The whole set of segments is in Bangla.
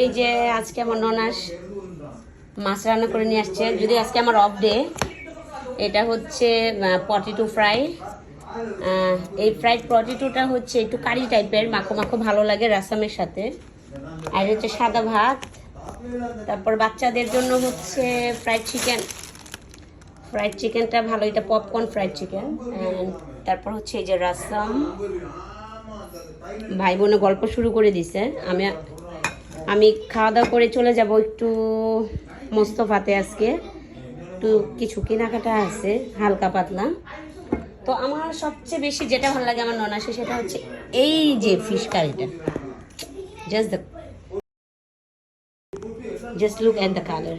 এই যে আজকে আমার ননাস মাছ রান্না করে নিয়ে আসছে। যদি আজকে আমার অফ ডে এটা হচ্ছে পটেটো ফ্রাই এই ফ্রাইড পটেটোটা হচ্ছে একটু কারি টাইপের মাখো মাখো ভালো লাগে রাসামের সাথে। আর হচ্ছে সাদা ভাত। তারপর বাচ্চাদের জন্য হচ্ছে ফ্রাইড চিকেন ফ্রাইড চিকেনটা ভালো, এটা পপকর্ন ফ্রাইড চিকেন তারপর হচ্ছে এই যে রাসাম। ভাই বোনে গল্প শুরু করে দিছে। আমি আমি খাওয়া দাওয়া করে চলে যাব একটু মোস্তফাতে আজকে। একটু কিছু কেনাকাটা আছে, হালকা পাতলা। তো আমার সবচেয়ে বেশি যেটা ভালো লাগে আমার ননাসে সেটা হচ্ছে এই যে fish কারিটা just the just look at the colour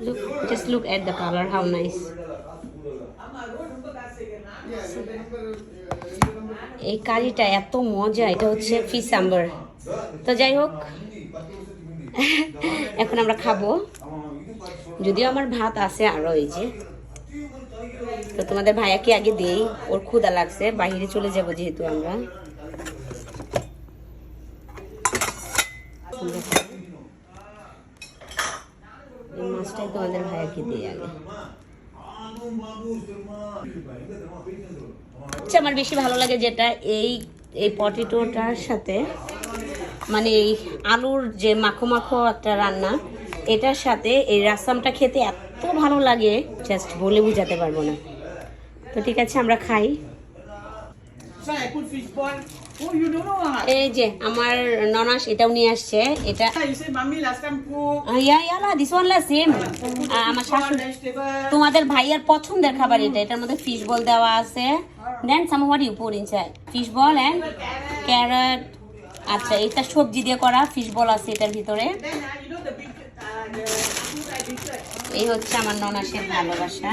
look, just look at the color, how nice এই কারিটা এত মজা, এটা হচ্ছে ফিশ সাম্বার তো যাই হোক, এখন আমরা খাব। যদিও আমার ভাত আছে আরও এই যে। তো তোমাদের ভাইয়াকে আগে দেই, ওর ক্ষুদা লাগছে, বাইরে চলে যাব যেহেতু আমরা। মাছটাই তোমাদের ভাইয়াকে দিই আগে। আচ্ছা আমার বেশি ভালো লাগে যেটা এই এই পটেটোটার সাথে মানে এই আলুর যে মাখো মাখো একটা রান্না, এটার সাথে এই রাসামটা খেতে এত ভালো লাগে জাস্ট বলে বুঝাতে পারব না। তো ঠিক আছে, আমরা খাই। এই যে আমার ননাস এটাও নিয়ে আসছে। এটা. ইয়া দিস ওয়ান লা সেম আমার শাশুড়ি তোমাদের ভাইয়ার পছন্দের খাবার এটা এটার মধ্যে ফিশ বল দেওয়া আছে। Then some what you put inside fish ball and carrot আচ্ছা এটা সবজি দিয়ে করা ফিশ বল আছে এটার ভিতরে। Ah. এই হচ্ছে আমার ননাসের ভালোবাসা।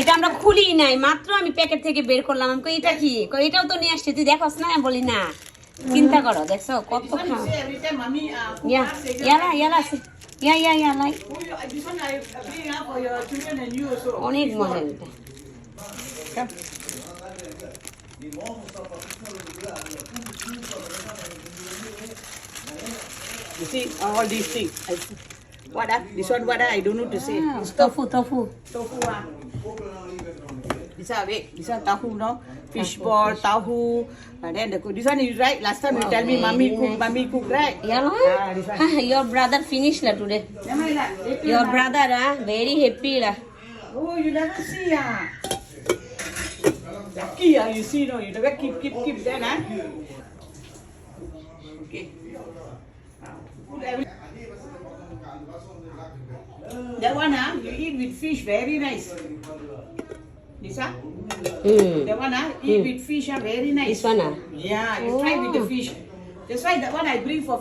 এটা আমরা খুলি নাই মাত্র আমি প্যাকেট থেকে বের করলাম আমি এটা কি কই, এটাও তো নিয়ে আসছি তুই দেখোস না বলি না চিন্তা করো দেখছ কত uh, ইয়া ah, ইয়ালা ইয়ালা ইয়া ইয়া ইয়া Oh, uh, uh. অনেক মজা. এটা. You see all these things. I, What ah? This one what ah? I don't know to say. Ah, it's tofu, tofu. Tofu ah. This one wait. This one tahu no. Fish ball, tahu. And then the cook. This one is right. Last time you tell me, mommy cook, mummy cook, right? Yeah lah. Ah, this one. Ah, your brother finished lah today. Your brother ah, very happy lah. Oh, you never see ah. Lucky ah, you see no. You never keep, keep, keep Then ah. Okay. That one ah, you eat with fish, very nice. Lisa, hmm that one ah, eat with fish ah, very nice. this one ah Yeah, you try with the Oh. fish. That's why that one I bring for